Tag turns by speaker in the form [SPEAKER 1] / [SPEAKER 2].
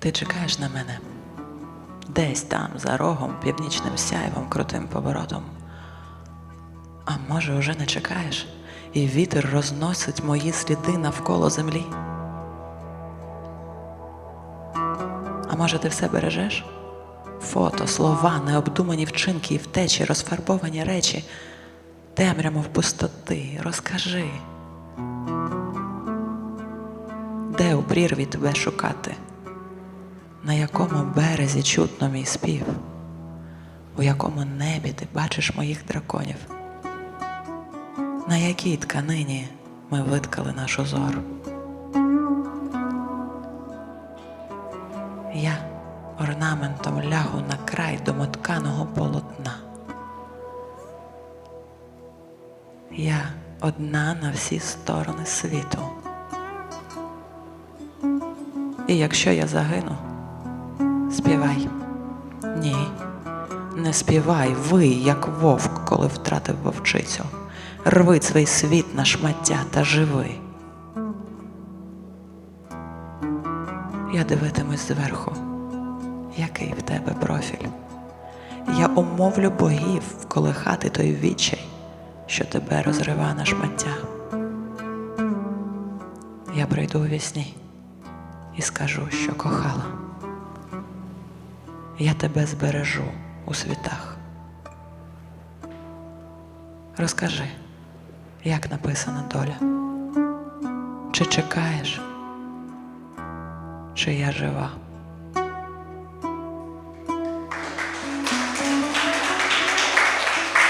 [SPEAKER 1] Ти чекаєш на мене десь там, за рогом, північним сяйвом, крутим поворотом. А може, уже не чекаєш, і вітер розносить мої сліди навколо землі? А може, ти все бережеш? Фото, слова, необдумані вчинки і втечі, розфарбовані речі, темряву в пустоти, розкажи. Де у прірві тебе шукати? На якому березі чутно мій спів? У якому небі ти бачиш моїх драконів? На якій тканині ми виткали нашу зору? Я орнаментом лягу на край домотканого полотна. Я одна на всі сторони світу. І якщо я загину, співай. Ні, не співай, вий, як вовк, коли втратив вовчицю. Рви свій світ на шмаття та живи. Я дивитимусь зверху, який в тебе профіль. Я умовлю богів вколихати той відчай, що тебе розрива на шмаття. Я прийду у вісні і скажу, що кохала. Я тебе збережу у світах. Розкажи, як написана доля. Чи чекаєш, чи я жива?